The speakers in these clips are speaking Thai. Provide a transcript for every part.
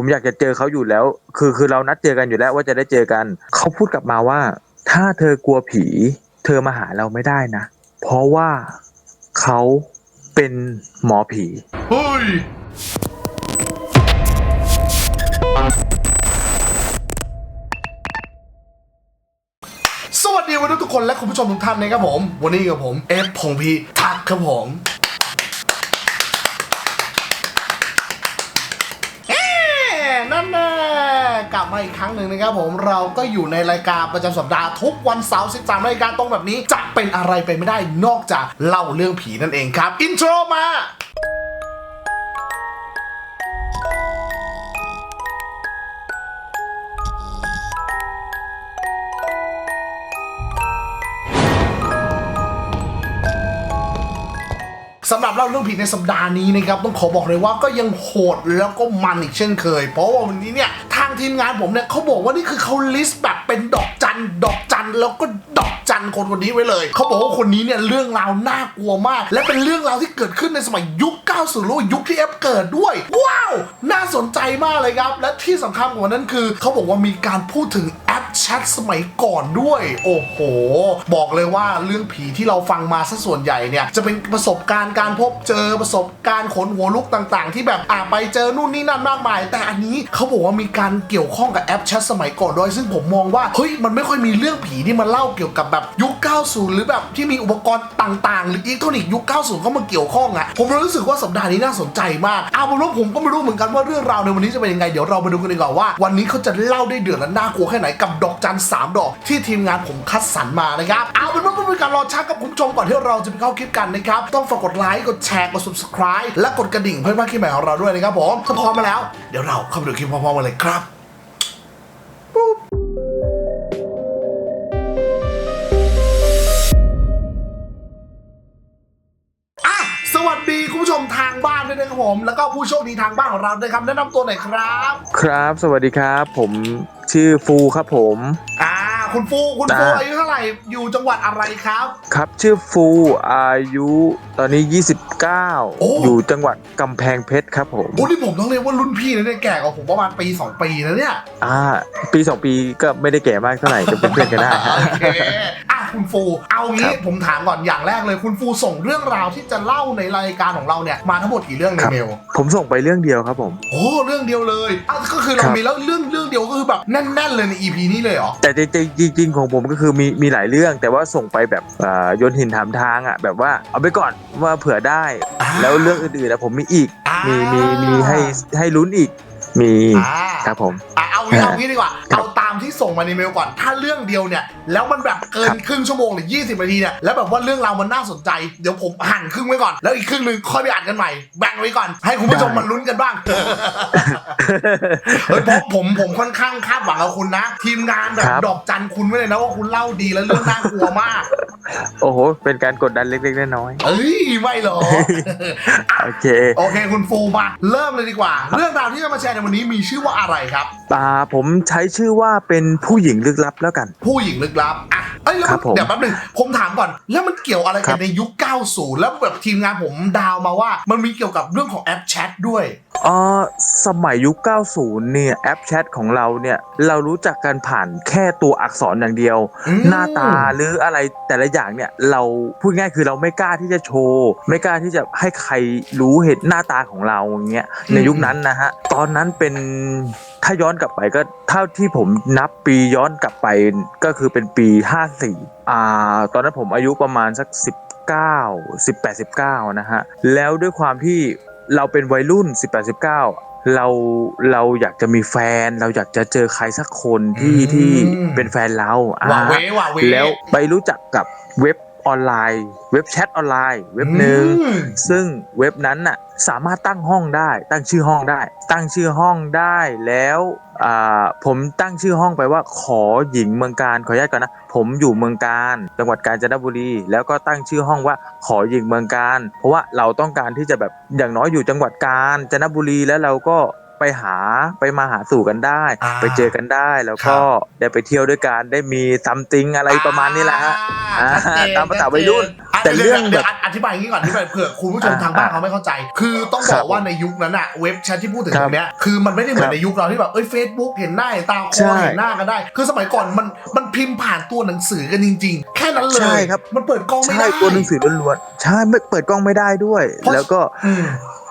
ผมอยากจะเจอเขาอยู่แล้ว คือคือเรานัดเจอกันอยู่แล้วว่าจะได้เจอกัน เขาพูดกลับมาว่า ถ้าเธอกลัวผี เธอมาหาเราไม่ได้นะ เพราะว่าเขาเป็นหมอผี เฮ้ย สวัสดีวันนี้ทุกคนและคุณผู้ชมทุกท่านนะครับผม วันนี้กับผม เอฟพงพีทักครับผมเอ๊ะนั่นแน่กลับ มาอีกครั้งหนึ่งนะครับผมเราก็อยู่ในรายการประจำสัปดาห์ทุกวันเสาร์13นาฬิการตรงแบบนี้ จะเป็นอะไรไปไม่ได้นอกจากเล่าเรื่องผีนั่นเองครับ อินโทรมาสำหรับเล่าเรื่องผีในสัปดาห์นี้นะครับ ต้องขอบอกเลยว่าก็ยังโหดแล้วก็มันอีกเช่นเคย เพราะว่าวันนี้เนี่ยทา ทีมงานผมเนี่ยเขาบอกว่านี่คือเขาลิสต์แบบเป็นดอกจัน ดอกจันแล้วก็ดอกจันคนคนนี้ไว้เลย เขาบอกว่าคนนี้เนี่ยเรื่องราวน่ากลัวมาก และเป็นเรื่องราวที่เกิดขึ้นในสมัยยุค 90หรือว่ายุคที่เอฟเกิดด้วย ว้าว น่าสนใจมากเลยครับ และที่สำคัญกว่านั้นคือ เขาบอกว่ามีการพูดถึงแอปแชทสมัยก่อนด้วย โอ้โห บอกเลยว่าเรื่องผีที่เราฟังมาซะส่วนใหญ่เนี่ยจะเป็นประสบการณ์การพบเจอประสบการณ์ขนหัวลุกต่าง ๆ ที่แบบอ่าไปเจอนู่นนี่นั่นมากมาย แต่อันนี้เขาบอกว่ามีการเกี่ยวข้องกับแอปแชทสมัยก่อนด้วย ซึ่งผมมองว่าเฮ้ยมันไม่ค่อยมีเรื่องผีที่มาเล่าเกี่ยวกับแบบยุค 90 หรือแบบที่มีอุปกรณ์ต่างๆ หรืออิเล็กทรอนิกส์ยุค 90เข้ามาเกี่ยวข้องอะผมเลยรู้สึกว่าสัปดาห์นี้น่าสนใจมากเอาเป็นว่าผมก็ไม่รู้เหมือนกันว่าเรื่องราวในวันนี้จะเป็นยังไงเดี๋ยวเรามาดูกันดีกว่าว่า วันนี้เขาจะเล่าได้เดือดและน่ากลัวแค่ไหนกับดอกจันสามดอกที่ทีมงานผมคัดสรรมานะครับเอาเป็นว่าเพื่อเป็นการรอช้ากับคุณผู้ชมก่อนที่เราจะไปเข้าคลิปกันนะครับต้องฝากกดไลค์กดแชร์กด subscribe และกดกระดิ่งเพื่อไม่พลาดคลิปใหม่ของเราด้วยนะครับผมถ้าพร้อมมาแล้วเดี๋ยวเราเข้าไปดูคลิปพร้อมๆกันเลยครับ ผู้โชคดีทางบ้านของเราด้วยครับแนะนำตัวหน่อยครับ ครับ สวัสดีครับ ผมชื่อฟูครับผม อ่า คุณฟูคุณฟูจ้าอายุเท่าไหร่อยู่จังหวัดอะไรครับ ครับ ชื่อฟูอายุตอนนี้ โอ้ 29 อยู่จังหวัดกำแพงเพชรครับผม โอ้นี่ผมต้องเรียกว่ารุ่นพี่นะเนี่ยแก่กว่าผมประมาณปี2ปีนะเนี่ยอ่า ปีสองปีก็ไม่ได้แก่มากเท่าไหร่ก็เป็นเพื่อนกันได้ฮะ โอเคอะ คุณฟู เอางี้ครับผมถามก่อนอย่างแรกเลยคุณฟูส่งเรื่องราวที่จะเล่าในรายการของเราเนี่ยมาทั้งหมดกี่เรื่องในครับเมลผมส่งไปเรื่องเดียวครับผมโอ้เรื่องเดียวเลยอ้าวก็คือเราครับมีแล้วเรื่องเรื่องเดียวก็คือแบบแน่นๆเลยใน EP นี้เลยเหรอแต่จริงๆจริงๆของผมก็คือมีมีหลายเรื่อง แต่ว่าส่งไปแบบอ่าโยนหินถามทางอะแบบว่าเอาไปก่อนว่าเผื่อได้อ่าแล้วเรื่องอื่นๆนะผมมีอีกอ่ามีมีมีให้ให้ลุ้นอีกมีอ่าครับผมอะเอา งี้อ่าเอางี้ดีกว่าครับเอาตามที่ส่งมาในเมลก่อน ถ้าเรื่องเดียวเนี่ย แล้วมันแบบเกินครับครึ่งชั่วโมงหรือ 20นาทีเนี่ย แล้วแบบว่าเรื่องราวมันน่าสนใจ เดี๋ยวผมหั่นครึ่งไว้ก่อน แล้วอีกครึ่งหนึ่งค่อยไปอ่านกันใหม่ แบ่งไว้ก่อน ให้คุณผู้ชมมันลุ้นกันบ้าง เฮ้ยเพราะผมผมค่อนข้างคาดหวังกับคุณนะ ทีมงานแบบครับดอกจันคุณไว้เลยนะว่าคุณเล่าดีแล้วเรื่องน่ากลัวมาก โอ้โห เป็นการกดดันเล็กๆน้อยเอ้ย ไม่หรอกๆโอเค โอเค คุณฟูมา เริ่มเลยดีกว่า เรื่องราวที่จะมาแชร์ในวันนี้มีชื่อว่าอะไรครับ ตาผมใช้ชื่อว่าเป็นผู้หญิงลึกลับแล้วกัน ผู้หญิงลึกลับอะเอ้ยแล้วครับผมเดี๋ยวแป๊บหนึงผมถามก่อน แล้วมันเกี่ยวอะไรครักันบในยุค 90 แล้วแบบทีมงานผมดาวมาว่า มันมีเกี่ยวกับเรื่องของแอปแชทด้วย อ๋อสมัยยุค 90 เนี่ยแอปแชทของเราเนี่ยเรารู้จักกันผ่านแค่ตัวอักษรอย่างเดียว อืม หน้าตาหรืออะไรแต่ละอย่างเนี่ยเราพูดง่ายคือเราไม่กล้าที่จะโชว์ ไม่กล้าที่จะให้ใครรู้เห็นหน้าตาของเราอย่างเงี้ยในยุคนั้นนะฮะตอนนั้นเป็นถ้าย้อนกลับไปก็เท่าที่ผมนับปีย้อนกลับไปก็คือเป็นปี 54อ่าตอนนั้นผมอายุประมาณสัก19 18 19 นะฮะ แล้วด้วยความที่ เราเป็นวัยรุ่น 18 19 เราเราอยากจะมีแฟน เราอยากจะเจอใครสักคนที่อืมที่เป็นแฟนเราอ่าว่าเวว่าเวแล้วไปรู้จักกับเว็บออนไลน์ เว็บแชทออนไลน์เว็บหนึ่ง อืม ซึ่งเว็บนั้นน่ะสามารถตั้งห้องได้ ตั้งชื่อห้องได้ ตั้งชื่อห้องได้แล้วอ่าผมตั้งชื่อห้องไปว่าขอหญิงเมืองการขออนุญาตก่อนนะ ผมอยู่เมืองการจังหวัดกาญจนบุรี แล้วก็ตั้งชื่อห้องว่าขอหญิงเมืองการ เพราะว่าเราต้องการที่จะแบบอย่างน้อยอยู่จังหวัดกาญจนบุรีแล้วเราก็ไปหาไปมาหาสู่กันได้อ่าไปเจอกันได้แล้วก็ได้ไปเที่ยวด้วยกันได้มีซัมติงอะไรประมาณนี้แหละฮะอ่าอ่าชัดเจนตามภาษาวัยรุ่นชัดเจอะแต่ดี๋ยวเรื่องดี๋ยวแบบอธิบายอย่างนี้ก่อนอธิบายเผื่อคุณผู้ชมอ่าทางบ้านอ่าเขาไม่เข้าใจ คือต้องครับอบกว่าในยุคนั้นอะเว็บแชทที่พูดถึงคตรับรงเนี้ยคือมันไม่ได้เหมือครันบในยุคเราที่แบบเอ้ยเฟซบุ๊กเห็นหน้าเห็นตาคใช่อเห็นหน้ากันได้ คือสมัยก่อนมันมันพิมพ์ผ่านตัวหนังสือกันจริง ๆ แค่นั้นเลยใช่ครับมันเปิดกล้องไม่ใช่ได้ตัวหนังสือล้วนๆใช่ไม่เปิดกล้องไม่ได้ด้วยเพราะแล้วก็อืม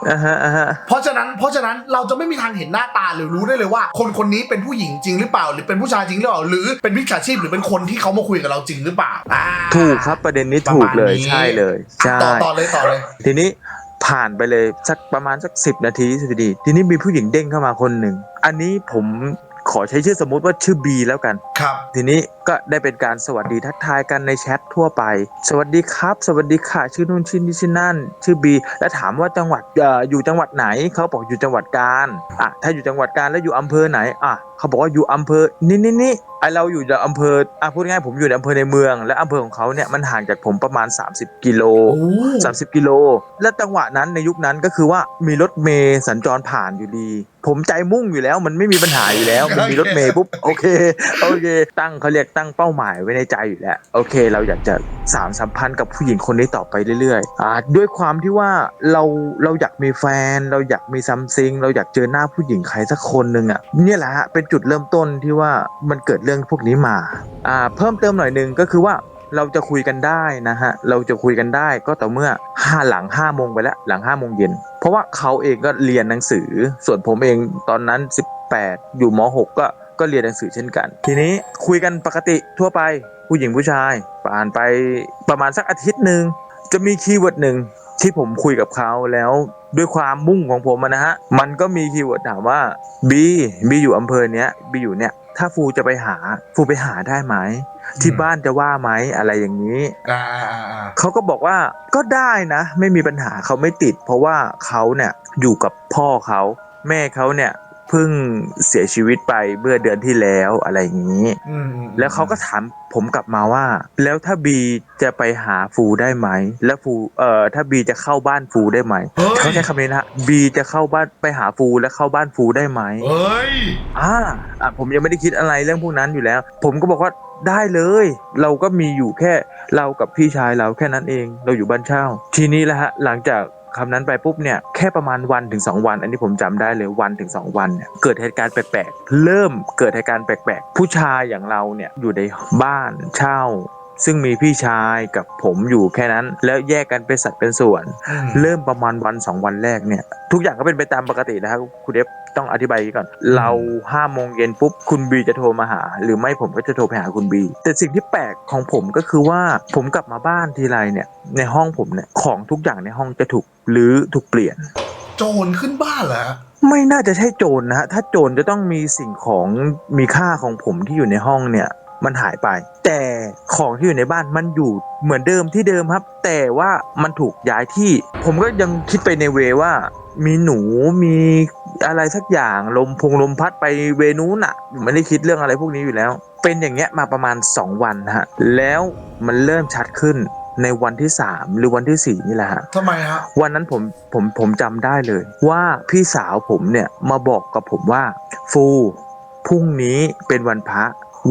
อ่าฮะอ่าฮะเพราะฉะนั้นเพราะฉะนั้นเราจะไม่มีทางเห็นหน้าตาหรือรู้ได้เลยว่า คนคนนี้เป็นผู้หญิงจริงหรือเปล่า หรือเป็นผู้ชายจริงหรือเปล่าหรือเป็นมิจฉาชีพหรือเป็นคนที่เขามาคุยกับเราจริงหรือเปล่าอ่าถูกครับประเด็นนี้ถูกเลยประมาณนี้ใช่เลยใช่ต่อต่อเลยต่อเลย ทีนี้ผ่านไปเลยสักประมาณสักสิบนาทีสิบนาทีทีนี้มีผู้หญิงเด้งเข้ามาคนหนึ่ง อันนี้ผมขอใช้ชื่อสมมุติว่าชื่อบีแล้วกัน ครับ ทีนี้ก็ได้เป็นการสวัสดีทักทายกันในแชททั่วไป สวัสดีครับ สวัสดีค่ะ ชื่อนู่นชื่อนี่ชื่อนั่น ชื่อบี แล้วถามว่าจังหวัดเอ่ออยู่จังหวัดไหน เขาบอกอยู่จังหวัดกาญอะ ถ้าอยู่จังหวัดกาญแล้วอยู่อำเภอไหน อะ เขาบอกว่าอยู่อำเภอนี่นี่นี่ไอเราอยู่ในอำเภออะพูดง่ายๆผมอยู่ในอำเภอในเมือง และอำเภอของเขาเนี่ยมันห่างจากผมประมาณ 30 กิโลโอ้30 กิโล และจังหวะนั้นในยุคนั้นก็คือว่ามีรถเมย์สัญจรผ่านอยู่ดี ผมใจมุ่งอยู่แล้ว มันไม่มีปัญหาอยู่แล้ว มันมีรถเมย์ปุ๊บโอเคโอเค ตั้งเขาเรียกตั้งเป้าหมายไว้ในใจอยู่แล้วโอเค เราอยากจะสารสัมพันธ์กับผู้หญิงคนนี้ต่อไปเรื่อยๆอ่าด้วยความที่ว่าเราเราอยากมีแฟน เราอยากมีซัมซิงเราอยากเจอหน้าผู้หญิงใครสักคนหนึ่งอะเนี่ยแหละฮะเป็นจุดเริ่มต้นที่ว่ามันเกิดเรื่องพวกนี้มาอ่าเพิ่มเติมหน่อยนึงก็คือว่าเราจะคุยกันได้นะฮะ เราจะคุยกันได้ก็ต่อเมื่อห้าหลังห้าโมงไปแล้ว หลังห้าโมงเย็น เพราะว่าเขาเองก็เรียนหนังสือ ส่วนผมเองตอนนั้น 18 อยู่ม .6 ก็ก็เรียนหนังสือเช่นกัน ทีนี้คุยกันปกติทั่วไปผู้หญิงผู้ชายผ่านไปประมาณสักอาทิตย์หนึ่งจะมีคีย์เวิร์ดหนึ่งที่ผมคุยกับเขาแล้ว ด้วยความมุ่งของผมอะนะฮะ มันก็มีคีย์เวิร์ดถามว่าบีบีอยู่อำเภอเนี้ยบีอยู่เนี้ยถ้าฟูจะไปหา ฟูไปหาได้ไหม ที่บ้านจะว่าไหมอะไรอย่างนี้อ่าอ่าอ่าเขาก็บอกว่าก็ได้นะ ไม่มีปัญหาเขาไม่ติด เพราะว่าเขาเนี่ยอยู่กับพ่อเขา แม่เขาเนี่ย เพิ่งเสียชีวิตไปเมื่อเดือนที่แล้วอะไรอย่างนี้อืมอืมแล้วเขาก็ถามผมกลับมาว่า แล้วถ้าบีจะไปหาฟูได้ไหม แล้วฟูเอ่อถ้าบีจะเข้าบ้านฟูได้ไหมเฮ้ยเขาใช้คำนี้นะบีจะเข้าบ้านไปหาฟูและเข้าบ้านฟูได้ไหม เฮ้ย อ่าอะผมยังไม่ได้คิดอะไรเรื่องพวกนั้นอยู่แล้ว ผมก็บอกว่าได้เลย เราก็มีอยู่แค่เรากับพี่ชายเราแค่นั้นเอง เราอยู่บ้านเช่า ทีนี้แหละฮะหลังจาก คำนั้นไปปุ๊บเนี่ยแค่ประมาณวันถึง 2 วัน อันนี้ผมจำได้เลยวันถึง 2 วันเนี่ยเกิดเหตุการณ์แปลกๆ เริ่มเกิดเหตุการณ์แปลกๆ ผู้ชายอย่างเราเนี่ยอยู่ในบ้านเช่า ซึ่งมีพี่ชายกับผมอยู่แค่นั้น แล้วแยกกันเป็นสัดเป็นส่วนอืมเริ่มประมาณวันสองวันแรกเนี่ย ทุกอย่างก็เป็นไปตามปกตินะครับคุณเอฟต้องอธิบายอย่างนี้ก่อน เราห้าโมงเย็นปุ๊บคุณบีจะโทรมาหา หรือไม่ผมก็จะโทรไปหาคุณบีแต่สิ่งที่แปลกของผมก็คือว่าผมกลับมาบ้านทีไรเนี่ยในห้องผมเนี่ยของทุกอย่างในห้องจะถูกหรือถูกเปลี่ยน โจรขึ้นบ้านเหรอไม่น่าจะใช่โจรนะฮะถ้าโจรจะต้องมีสิ่งของมีค่าของผมที่อยู่ในห้องเนี่ย มันหายไป แต่ของที่อยู่ในบ้านมันอยู่เหมือนเดิมที่เดิมครับ แต่ว่ามันถูกย้ายที่ ผมก็ยังคิดไปในเวว่า มีหนูมีอะไรสักอย่างลมพงลมพัดไปเวนู้นอะผมไม่ได้คิดเรื่องอะไรพวกนี้อยู่แล้ว เป็นอย่างเงี้ยมาประมาณ 2 วันนะฮะแล้วมันเริ่มชัดขึ้นในวันที่3หรือวันที่4นี่แหละฮะทำไมฮะวันนั้นผมผมผมจำได้เลย ว่าพี่สาวผมเนี่ยมาบอกกับผมว่า ฟูพรุ่งนี้เป็นวันพระ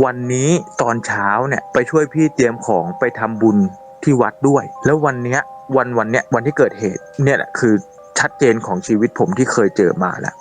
วันนี้ตอนเช้าเนี่ยไปช่วยพี่เตรียมของไปทำบุญที่วัดด้วย แล้ววันเนี้ยวันวันเนี้ยวันที่เกิดเหตุเนี่ยแหละคือ ชัดเจนของชีวิตผมที่เคยเจอมาแหล้ว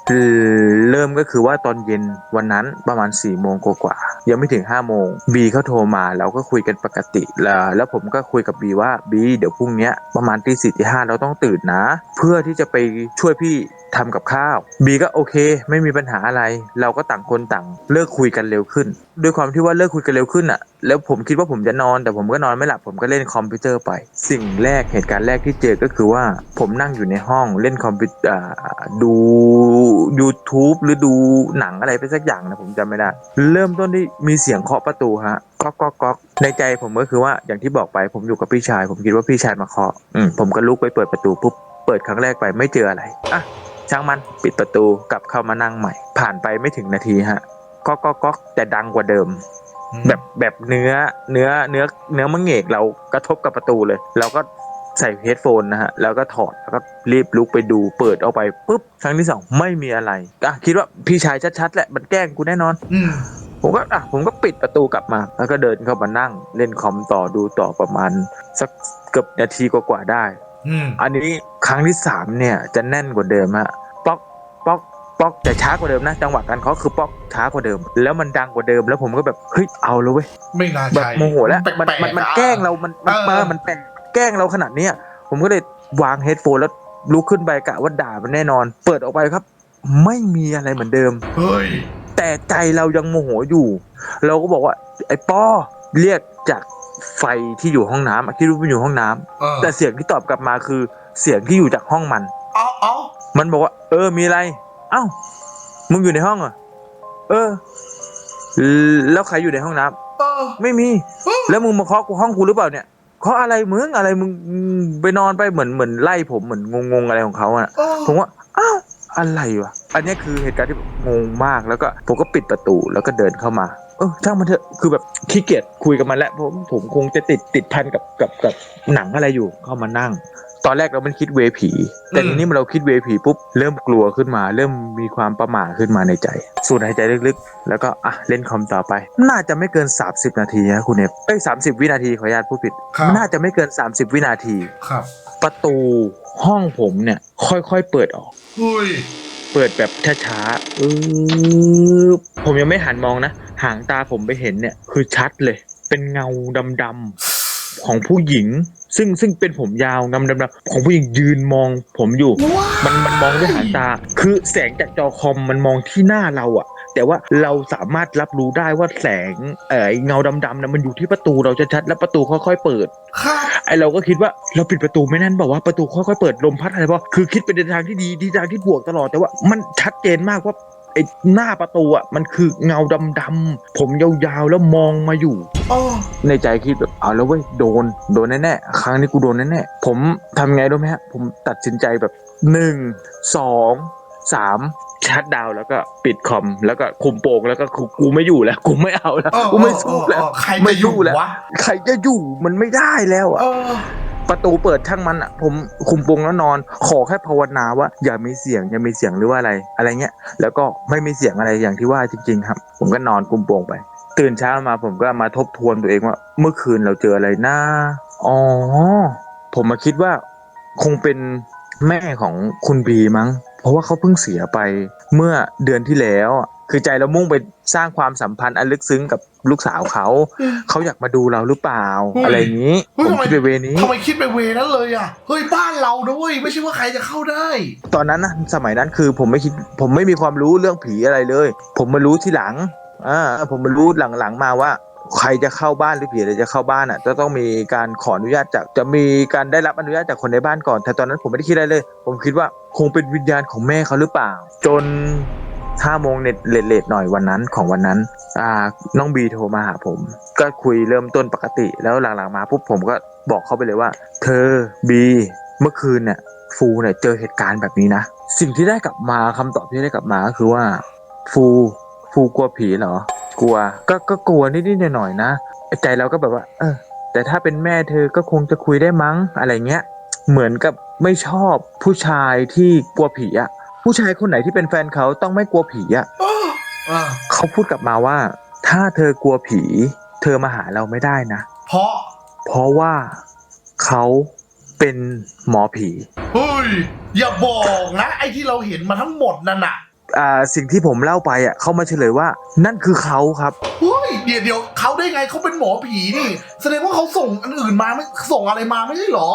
เริ่มก็คือว่าตอนเย็นวันนั้นประมาณ4ี่โมงกว่าๆยังไม่ถึง5้าโมงบีเขาโทรมาเราก็คุยกันปกติ แล้วแล้วผมก็คุยกับบีว่าบีเดี๋ยวพรุ่งนี้ประมาณตีสี่ตีห้าเราต้องตื่นนะ เพื่อที่จะไปช่วยพี่ทำกับข้าว บีก็โอเค ไม่มีปัญหาอะไร เราก็ต่างคนต่างเลิกคุยกันเร็วขึ้น ด้วยความที่ว่าเลิกคุยกันเร็วขึ้นอะ แล้วผมคิดว่าผมจะนอน แต่ผมก็นอนไม่หลับผมก็เล่นคอมพิวเตอร์ไป สิ่งแรกเหตุการณ์แรกที่เจอก็คือว่าผมนั่งอยู่ในห้องเล่นคอมพิวเตอร์ดู YouTube หรือดูหนังอะไรไปสักอย่างนะผมจำไม่ได้ เริ่มต้นที่มีเสียงเคาะประตูฮะก๊อกก๊อกก๊อกในใจผมก็คือว่าอย่างที่บอกไปผมอยู่กับพี่ชาย ผมคิดว่าพี่ชายมาเคาะอืมผมก็ลุกไปเปิดประตูปุ๊บเปิดครั้งแรกไปไม่เจออะไรอะช่างมันปิดประตูกลับเข้ามานั่งใหม่ ผ่านไปไม่ถึงนาทีฮะก๊อกก๊อกก๊อกแต่ดังกว่าเดิม แบบแบบเนื้อเนื้อเนื้อเนื้อมังเหงกเรากระทบกับประตูเลย เราก็ใส่เฮดโฟนนะฮะ แล้วก็ถอด แล้วก็รีบลุกไปดู เปิดออกไปปุ๊บ ครั้งที่สองไม่มีอะไรอะคิดว่าพี่ชายชัดๆแหละ มันแกล้งกูแน่นอนอืมผมก็อะผมก็ปิดประตูกลับมา แล้วก็เดินเข้ามานั่ง เล่นคอมต่อดูต่อประมาณ สักเกือบนาทีกว่าๆได้อืมอันนี้ครั้งที่สามเนี่ยจะแน่นกว่าเดิมฮะ ป๊อกป๊อกป๊อกแต่ช้ากว่าเดิมนะ จังหวะการเคาะคือป๊อกช้ากว่าเดิม แล้วมันดังกว่าเดิมแล้วผมก็แบบเฮ้ยเอาเลยเว้ยไม่น่าแบบใช่โมโหแล้วมันแปลมันมันๆอะแกล้งเรา มันมันเออเออมันแปลกแกล้งเราขนาดเนี้ยผมก็เลยวางเฮดโฟนแล้วลุกขึ้นไปกะว่าด่ามันแน่นอน เปิดออกไปครับ ไม่มีอะไรเหมือนเดิม เฮ้ย แต่ใจเรายังโมโหอยู่ เราก็บอกว่า ไอ้ป้อเรียกจากไฟที่อยู่ห้องน้ำอะที่รู้ว่าอยู่ห้องน้ำเออแต่เสียงที่ตอบกลับมาคือเสียงที่อยู่จากห้องมัน เอาเอามันบอกว่า เออมีอะไรเอ้ามึงอยู่ในห้องเหรอเออ แล้วใครอยู่ในห้องน้ำเออไม่มีเออแล้วมึงมาเคาะกูห้องกูหรือเปล่าเนี่ยเคาะอะไรมึงอะไรมึงมึงไปนอนไปเหมือนเหมือนไล่ผมเหมือนงงๆอะไรของเขาอะเออผมว่าอ้าวอะไรวะอันเนี้ยคือเหตุการณ์ที่แบบงงมากแล้วก็ผมก็ปิดประตูแล้วก็เดินเข้ามาเออช่างมันเถอะคือแบบขี้เกียจคุยกับมันแล้วผมผมคงจะติดติดพันกับกับกับหนังอะไรอยู่เข้ามานั่ง ตอนแรกเรามันคิดเวผี แต่ทีนี้มันเราคิดเวผีปุ๊บเริ่มกลัวขึ้นมา เริ่มมีความประหม่าขึ้นมาในใจ สูดหายใจลึกๆ แล้วก็อะเล่นคอมต่อไป น่าจะไม่เกิน 30 นาทีนะคุณเอฟเอ้ยสาวินาทีขออนุญาตพูดผิดครับน่าจะไม่เกิน 30 วินาทีครับ ประตูห้องผมเนี่ย ค่อยๆเปิดออกเฮ้ยเปิดแบบช้าๆอือผมยังไม่หันมองนะหางตาผมไปเห็นเนี่ย คือชัดเลย เป็นเงาดำๆของผู้หญิง ซึ่งซึ่งเป็นผมยาวงำดำๆของผู้หญิงยืนมองผมอยู่ว้ายมันมันมองด้วยหางตา คือแสงจากจอคอมมันมองที่หน้าเราอะแต่ว่าเราสามารถรับรู้ได้ว่าแสงเอ่อไอ้เงาดำๆนะมันอยู่ที่ประตูเราจะชัดแล้วประตูค่อยๆเปิดครับไอเราก็คิดว่าเราปิดประตูไม่แน่นบอกว่าประตูค่อยๆเปิดลมพัดอะไรเพราะคือคิดไปในทางที่ดีที่ทางที่บวกตลอดแต่ว่ามันชัดเจนมากว่า ไอหน้าประตูอะมันคือเงาดำๆผมยาวๆแล้วมองมาอยู่โอ้ในใจคิดแบบเอาแล้วเว้ยโดนโดนแน่ๆครั้งนี้กูโดนแน่ๆผมทำไงรู้ไหมฮะ ผมตัดสินใจแบบหนึ่งสองสามชัดดาวน์แล้วก็ปิดคอมแล้วก็คุมโปงแล้วก็กูกูไม่อยู่แล้วกูไม่เอาแล้วเออกูไม่สู้แล้วเออเออใครไม่จะออยู่ยู่แล้ว วะใครจะอยู่มันไม่ได้แล้วอะ เออ ประตูเปิดช่างมันอะผมคุมโปงแล้วนอน ขอแค่ภาวนาว่า อย่ามีเสียงอย่ามีเสียงหรือว่าอะไร อะไรเงี้ยแล้วก็ไม่มีเสียงอะไรอย่างที่ว่าจริงๆครับ ผมก็นอนคุมโปงไป ตื่นเช้ามาผมก็มาทบทวนตัวเองว่า เมื่อคืนเราเจออะไรนะอ๋อผมมาคิดว่าคงเป็นแม่ของคุณบีมั้ง เพราะว่าเขาเพิ่งเสียไปเมื่อเดือนที่แล้ว คือใจเรามุ่งไปสร้างความสัมพันธ์อันลึกซึ้งกับลูกสาวเขาอืมเขาอยากมาดูเราหรือเปล่า เฮ้ย อะไรอย่างนี้เฮ้ยผมทำไมคิดไปเวนี้ ทำไมคิดไปเวนั้นเลยอะ เฮ้ยบ้านเราด้วยไม่ใช่ว่าใครจะเข้าได้ ตอนนั้นนะสมัยนั้นคือผมไม่คิดผมไม่มีความรู้เรื่องผีอะไรเลย ผมมารู้ที่หลังอ่าผมมารู้หลังๆมาว่า ใครจะเข้าบ้านหรือผีอะไรจะเข้าบ้านอะจะต้องมีการขออนุญาตจากจะมีการได้รับอนุญาตจากคนในบ้านก่อน แต่ตอนนั้นผมไม่ได้คิดอะไรเลย ผมคิดว่าคงเป็นวิญญาณของแม่เขาหรือเปล่า จน ห้าโมงเน็ตเลทๆหน่อยวันนั้นของวันนั้น อ่า น้องบีโทรมาหาผม ก็คุยเริ่มต้นปกติ แล้วหลังๆมาปุ๊บผมก็บอกเขาไปเลยว่า เธอบีเมื่อคืนเนี่ยฟูเนี่ยเจอเหตุการณ์แบบนี้นะ สิ่งที่ได้กลับมาคำตอบที่ได้กลับมาก็คือว่า ฟูฟูกลัวผีเหรอ กลัว ก็ก็กลัวนิดๆหน่อยๆนะใจเราก็แบบว่า เออ แต่ถ้าเป็นแม่เธอก็คงจะคุยได้มั้งอะไรเงี้ย เหมือนกับไม่ชอบผู้ชายที่กลัวผีอะ ผู้ชายคนไหนที่เป็นแฟนเขาต้องไม่กลัวผีอะเออเออเขาพูดกลับมาว่า ถ้าเธอกลัวผี เธอมาหาเราไม่ได้นะ เพราะเพราะว่าเขาเป็นหมอผี เฮ้ยอย่าบอกนะไอ้ที่เราเห็นมาทั้งหมดนั่นน่ะอ่าสิ่งที่ผมเล่าไปอะเขามาเฉลยว่า นั่นคือเขาครับ เฮ้ยเดี๋ยวเดี๋ยวเขาได้ไงเขาเป็นหมอผีนี่ แสดงว่าเขาส่งอันอื่นมาไม่ส่งอะไรมาไม่ใช่เหรอ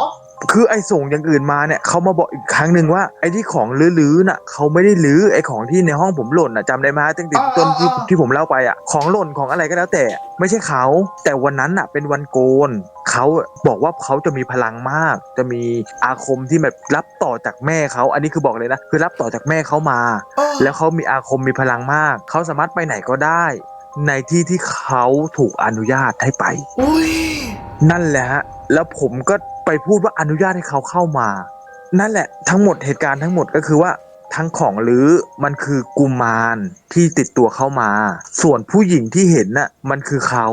คือไอ้ส่งอย่างอื่นมาเนี่ยเขามาบอกอีกครั้งหนึ่งว่าไอ้ที่ของลื้อๆน่ะเขาไม่ได้ลื้อไอ้ของที่ในห้องผมหล่นน่ะจำได้ไหมตั้งแต่อ่าต้นที่อ่าที่ผมเล่าไปอะของหล่นของอะไรก็แล้วแต่ ไม่ใช่เขา แต่วันนั้นน่ะเป็นวันโกนเขาบอกว่าเขาจะมีพลังมาก จะมีอาคมที่แบบรับต่อจากแม่เขาอันนี้คือบอกเลยนะคือรับต่อจากแม่เขามาเออแล้วเขามีอาคมมีพลังมากเขาสามารถไปไหนก็ได้ ในที่ที่เขาถูกอนุญาตให้ไปอุ้ยนั่นแหละฮะแล้วผมก็ ไปพูดว่าอนุญาตให้เขาเข้ามา นั่นแหละทั้งหมดเหตุการณ์ทั้งหมดก็คือว่าทั้งของหรือมันคือกุมารที่ติดตัวเข้ามา ส่วนผู้หญิงที่เห็นน่ะมันคือเขา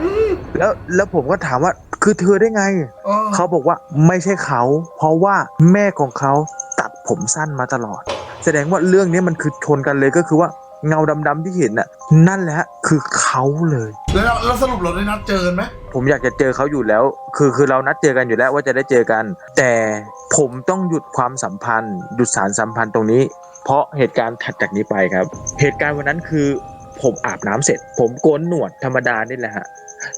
อืมแล้วแล้วผมก็ถามว่าคือเธอได้ไงเออเขาบอกว่าไม่ใช่เขา เพราะว่าแม่ของเขาตัดผมสั้นมาตลอด แสดงว่าเรื่องนี้มันคือชนกันเลยก็คือว่า เงาดำๆที่เห็นน่ะ นั่นแหละฮะคือเขาเลย แล้วแล้วสรุปเราได้นัดเจอกันไหมผมอยากจะเจอเขาอยู่แล้ว คือคือเรานัดเจอกันอยู่แล้วว่าจะได้เจอกัน แต่ผมต้องหยุดความสัมพันธ์ หยุดสารสัมพันธ์ตรงนี้ เพราะเหตุการณ์ถัดจากนี้ไปครับ เหตุการณ์วันนั้นคือ ผมอาบน้ำเสร็จ ผมโกนหนวดธรรมดานี่แหละฮะ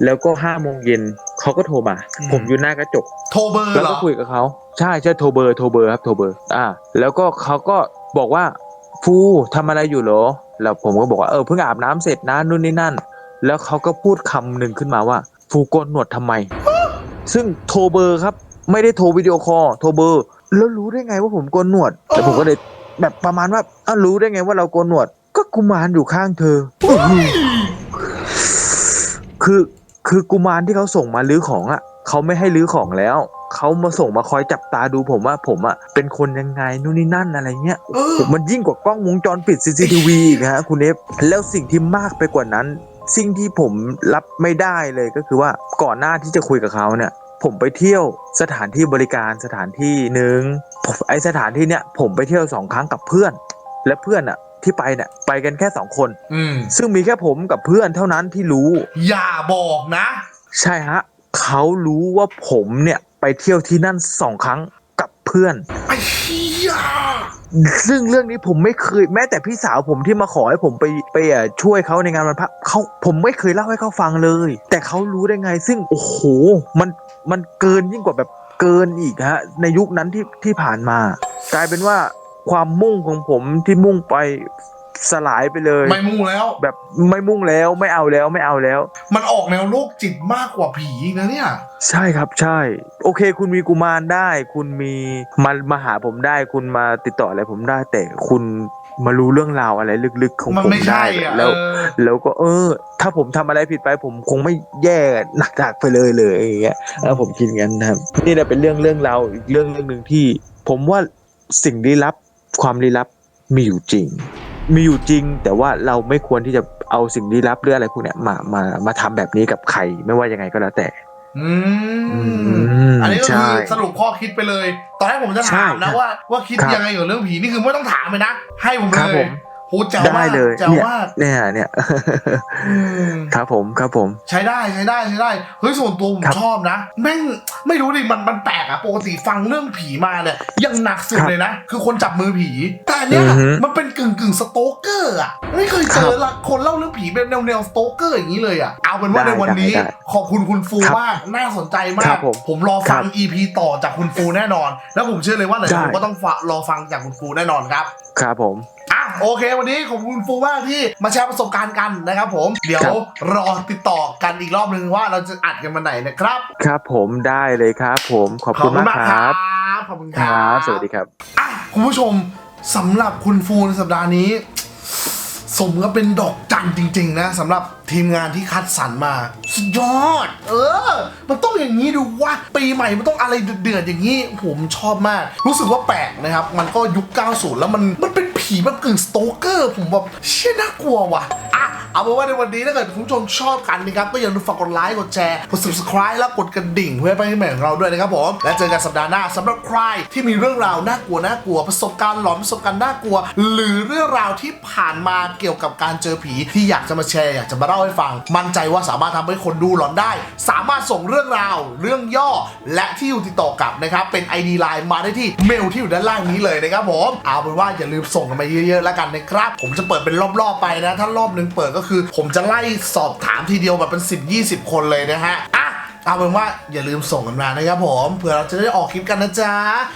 แล้วก็ห้าโมงเย็นเขาก็โทรมาผมอยู่หน้ากระจก โทรเบอร์แล้วเหรก็อคุยกับเขาใช่ใช่โทรเบอร์โทรเบอร์ครับโทรเบอร์ อ่า แล้วก็เขาก็บอกว่าฟูทำอะไรอยู่เหรอ แล้วผมก็บอกว่าเออเพิ่งอาบน้ำเสร็จนะนู่นนี่นั่น แล้วเขาก็พูดคำหนึ่งขึ้นมาว่าฟูโกนหนวดทำไม ซึ่งโทรเบอร์ครับ ไม่ได้โทรวิดีโอคอลโทรเบอร์ แล้วรู้ได้ไงว่าผมโกนหนวดแล้วผมก็เลยแบบประมาณว่าอ้ารู้ได้ไงว่าเราโกนหนวด ก็กุมารอยู่ข้างเธอคือคือกุมารที่เขาส่งมาลื้อของอะเขาไม่ให้ลื้อของแล้ว เขามาส่งมาคอยจับตาดูผมว่าผมอะเป็นคนยังไงนู่นนี่นั่นอะไรเงี้ยเออผมมันยิ่งกว่ากล้องวงจรปิด CCTV อีกนะฮะคุณเอฟแล้วสิ่งที่มากไปกว่านั้น สิ่งที่ผมรับไม่ได้เลยก็คือว่าก่อนหน้าที่จะคุยกับเขาเนี่ยผมไปเที่ยวสถานที่บริการสถานที่หนึ่งผมไอสถานที่เนี่ยผมไปเที่ยวสองครั้งกับเพื่อน และเพื่อนอะที่ไปเนี่ยไปกันแค่สองคนอืมซึ่งมีแค่ผมกับเพื่อนเท่านั้นที่รู้ อย่าบอกนะ ใช่ฮะ เขารู้ว่าผมเนี่ยไปเที่ยวที่นั่นสองครั้งกับเพื่อน ไอ้เหี้ยซึ่งเรื่องนี้ผมไม่เคยแม้แต่พี่สาวผมที่มาขอให้ผมไปไปเอ่อช่วยเขาในงานวันพระเขาผมไม่เคยเล่าให้เขาฟังเลย แต่เขารู้ได้ไง ซึ่งโอ้โหมันมันเกินยิ่งกว่าแบบเกินอีกฮะ ในยุคนั้นที่ที่ผ่านมา กลายเป็นว่าความมุ่งของผมที่มุ่งไป สลายไปเลย ไม่มุ่งแล้ว แบบไม่มุ่งแล้วไม่เอาแล้วไม่เอาแล้ว มันออกแนวโรคจิตมากกว่าผีอีกนะเนี่ย ใช่ครับใช่ โอเค คุณมีกุมารได้ คุณมีมามาหาผมได้ คุณมาติดต่ออะไรผมได้แต่คุณมารู้เรื่องราวอะไรลึกๆของมันผมไม่ได้ใช่อะแล้วเออแล้วก็เออ ถ้าผมทำอะไรผิดไปผมคงไม่แย่หนักๆไปเลยเลยอย่างเงี้ยแล้วผมคิดงั้นนะครับนี่แหละเป็นเรื่องเรื่องราวอีกเรื่องเรื่องหนึ่งที่ ผมว่าสิ่งลี้ลับความลี้ลับมีอยู่จริง มีอยู่จริง แต่ว่าเราไม่ควรที่จะเอาสิ่งลี้ลับหรืออะไรพวกเนี้ยมามามาทำแบบนี้กับใครไม่ว่ายังไงก็แล้วแต่ อืมมอันนี้ก็ใช่คือสรุปข้อคิดไปเลย ตอนแรกผมจะถามใช่นะครับว่าว่าคิดครับยังไงกับเรื่องผีนี่คือไม่ต้องถามเลยนะ ให้ผมครับเลผยมโหแจ๋วได้มากเลยแจ๋วเนี่ยมากเนี่ยเนี่ยอืมครับผมครับผม ใช้ได้ใช้ได้ใช้ได้เฮ้ยส่วนตัวผมครับชอบนะแม่งไม่รู้ดิมันมันแปลกอะปกติฟังเรื่องผีมาเนี่ยยังหนักสุดครับเลยนะ คือคนจับมือผี แต่อันเนี้ยอือฮึมันเป็นกึ่งกึ่งสโตเกอร์อะไม่เคยเจอละคนเล่าเรื่องผีเป็นแนวแนวสโตเกอร์อย่างนี้เลยอะเอาเป็นว่าได้ในวันนี้ ได้ได้ขอบคุณคุณฟูครับมากน่าสนใจมาครัก บผมผมรอฟังครับ EP ต่อจากคุณฟูแน่นอน แล้วผมเชื่อเลยว่าหลายได้ คนก็ต้องฝรอฟังจากคุณฟูแน่นอนครับ ครับผมอ่ะโอเค วันนี้ขอบคุณฟูมากที่มาแชร์ประสบการณ์กันนะครับผม เดี๋ยวครับรอติดต่อกันอีกรอบนึงว่าเราจะอัดกันวันไหนนะครับ ครับผมได้เลยครับผมขอบคุณมากครับขอบคุณคครัรับบสวัสดีครับอะคุณผู้ชมสำหรับคุณฟูในสัปดาห์นี้ สมก็เป็นดอกจันจริง ๆ นะสำหรับทีมงานที่คัดสรรมา สุดยอด เออ มันต้องอย่างนี้ดูว่าปีใหม่มันต้องอะไรเดือดๆอย่างนี้ ผมชอบมาก รู้สึกว่าแปลกนะครับ มันก็ยุค 90 แล้วมันมันเป็น ผีแบบกึ่งสโตเกอร์ ผมแบบเชี่ยน่ากลัวว่ะอะ เอาเป็นว่าในวันนี้ถ้าเกิดคุณผู้ชมชอบกันนะครับก็อย่าลืมฝากกดไลค์กดแชร์กด subscribe แล้วกดกระดิ่ง เพื่อไปให้ใหม่ของเราด้วยนะครับผมและเจอกันสัปดาห์หน้าสำหรับใครที่มีเรื่องราวน่ากลัวน่ากลัว ประสบการณ์หลอนประสบการณ์น่ากลัว หรือเรื่องราวที่ผ่านมาเกี่ยวกับการเจอผีที่อยากจะมาแชร์อยากจะมาเล่าให้ฟัง มั่นใจว่าสามารถทำให้คนดูหลอนได้ สามารถส่งเรื่องราว เรื่องย่อ และที่อยู่ติดต่อกับนะครับเป็น ID Line มาได้ที่เมลที่อยู่ด้านล่างนี้เลยนะครับผมเอาเป็นว่าอย่าลืมส่งกันมาเยอะๆแล้วกันนะครับผมจะเปิดเป็นรอบๆไปนะถ้ารอบนึงเปิดก็คือ ผมจะไล่สอบถามทีเดียวแบบเป็น 10 20 คนเลยนะฮะอะเอาเป็นว่าอย่าลืมส่งกันมานะครับผมเผื่อเราจะได้ออกคลิปกันนะจ๊ะ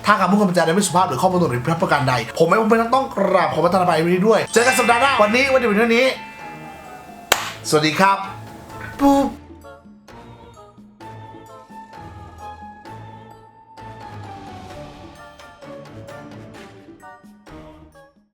ถ้าคำพูดคำจาใดไม่สุภาพหรือข้อมูลหรือพระประการใด ผมไม่เป็นต้องกราบขอพระทานอภัยไว้ด้วย เจอกันสัปดาห์หน้าวันนี้วันเดียวเท่านี้ สวัสดีครับปุ๊บ